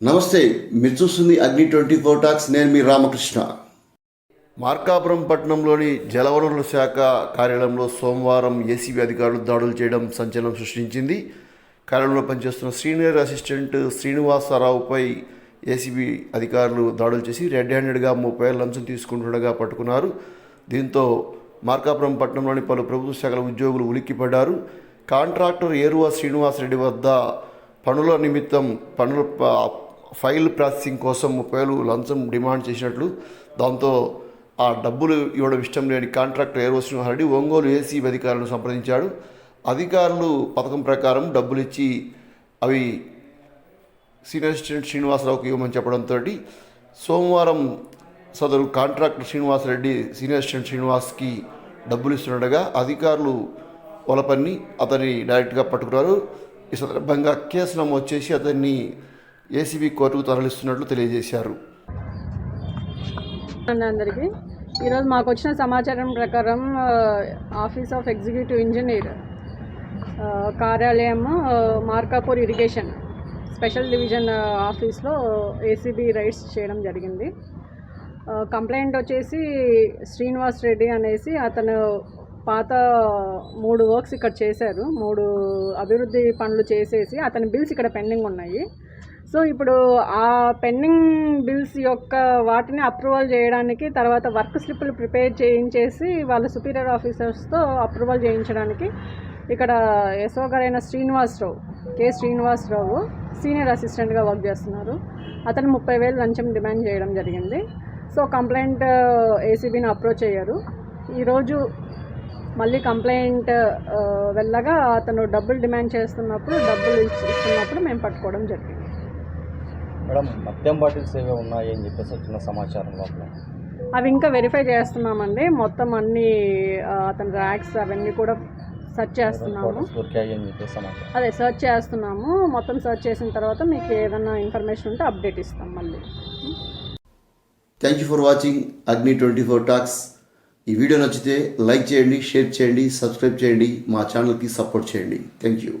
నమస్తే మీరు చూస్తుంది అగ్ని ట్వంటీ ఫోర్ టాక్స్ నేను మీ రామకృష్ణ. మార్కాపురం పట్టణంలోని జలవనరుల శాఖ కార్యాలయంలో సోమవారం ఏసీబీ అధికారులు దాడులు చేయడం సంచలనం సృష్టించింది. కార్యాలయంలో పనిచేస్తున్న సీనియర్ అసిస్టెంట్ శ్రీనివాసరావుపై ఏసీబీ అధికారులు దాడులు చేసి రెడ్ హ్యాండెడ్గా ముప్పై వేల లంచం తీసుకుంటుండగా పట్టుకున్నారు. దీంతో మార్కాపురం పట్టణంలోని పలు ప్రభుత్వ శాఖల ఉద్యోగులు ఉలిక్కిపడ్డారు. కాంట్రాక్టర్ ఏరువా శ్రీనివాసరెడ్డి వద్ద పనుల నిమిత్తం పనుల ఫైల్ ప్రాసెసింగ్ కోసం ముప్పై వేలు లంచం డిమాండ్ చేసినట్లు దాంతో ఆ డబ్బులు ఇవ్వడం ఇష్టం లేని కాంట్రాక్టర్ ఏరువా హరడి ఒంగోలు ఏసీ అధికారులను సంప్రదించాడు. అధికారులు పథకం ప్రకారం డబ్బులు ఇచ్చి అవి సీనియర్ అసిస్టెంట్ శ్రీనివాసరావుకి ఇవ్వమని చెప్పడంతో సోమవారం సదరు కాంట్రాక్టర్ శ్రీనివాసరెడ్డి సీనియర్ అసిస్టెంట్ శ్రీనివాస్కి డబ్బులు ఇస్తుండగా అధికారులు వలపన్ని అతన్ని డైరెక్ట్గా పట్టుకున్నారు. ఈ సందర్భంగా కేసు నమోదు చేసి అతన్ని ఏసీబీ కోర్టుకు తరలిస్తున్నట్లు తెలియజేశారు. అందరికీ. ఈరోజు మాకు వచ్చిన సమాచారం ప్రకారం ఆఫీస్ ఆఫ్ ఎగ్జిక్యూటివ్ ఇంజనీర్ కార్యాలయం మార్కాపూర్ ఇరిగేషన్ స్పెషల్ డివిజన్ ఆఫీస్లో ఏసీబీ రైడ్స్ చేయడం జరిగింది. కంప్లైంట్ వచ్చేసి శ్రీనివాస్ రెడ్డి అనేసి అతను పాత మూడు వర్క్స్ ఇక్కడ చేశారు. మూడు అభివృద్ధి పనులు చేసేసి అతని బిల్స్ ఇక్కడ పెండింగ్ ఉన్నాయి. సో ఇప్పుడు ఆ పెండింగ్ బిల్స్ యొక్క వాటిని అప్రూవల్ చేయడానికి తర్వాత వర్క్ స్లిప్లు ప్రిపేర్ చేయించేసి వాళ్ళ సుపీరియర్ ఆఫీసర్స్తో అప్రూవల్ చేయించడానికి ఇక్కడ ఎస్ఓ గారైన శ్రీనివాసరావు కె శ్రీనివాసరావు సీనియర్ అసిస్టెంట్గా వర్క్ చేస్తున్నారు. అతను ముప్పై వేలు లంచం డిమాండ్ చేయడం జరిగింది. సో కంప్లైంట్ ఏసీబీని అప్రోచ్ అయ్యారు. ఈరోజు మళ్ళీ కంప్లైంట్ వెళ్ళగా అతను డబ్బులు డిమాండ్ చేస్తున్నప్పుడు డబ్బులు ఇచ్చి- ఇస్తున్నప్పుడు మేము పట్టుకోవడం జరిగింది. మేడం మద్యం బాటిల్స్ ఏవో ఉన్నాయి అని చెప్పేసి వచ్చిన సమాచారం లోపల? అవి ఇంకా వెరిఫై చేస్తున్నామండి. మొత్తం అన్ని అతని ర్యాక్స్ అవన్నీ కూడా సెర్చ్ చేస్తున్నాము. బాటిల్స్ దొరికాయి అని చెప్పేసి సమాచారం. అదే సెర్చ్ చేస్తున్నాము. మొత్తం సెర్చ్ చేసిన తర్వాత మీకు ఏదైనా ఇన్ఫర్మేషన్ ఉంటే అప్డేట్ ఇస్తాం మళ్ళీ. Thank you for watching Agni twenty four talks ఈ వీడియో నచ్చితే లైక్ చేయండి షేర్ చేయండి సబ్స్క్రైబ్ చేయండి మా ఛానల్కి సపోర్ట్ చేయండి. Thank you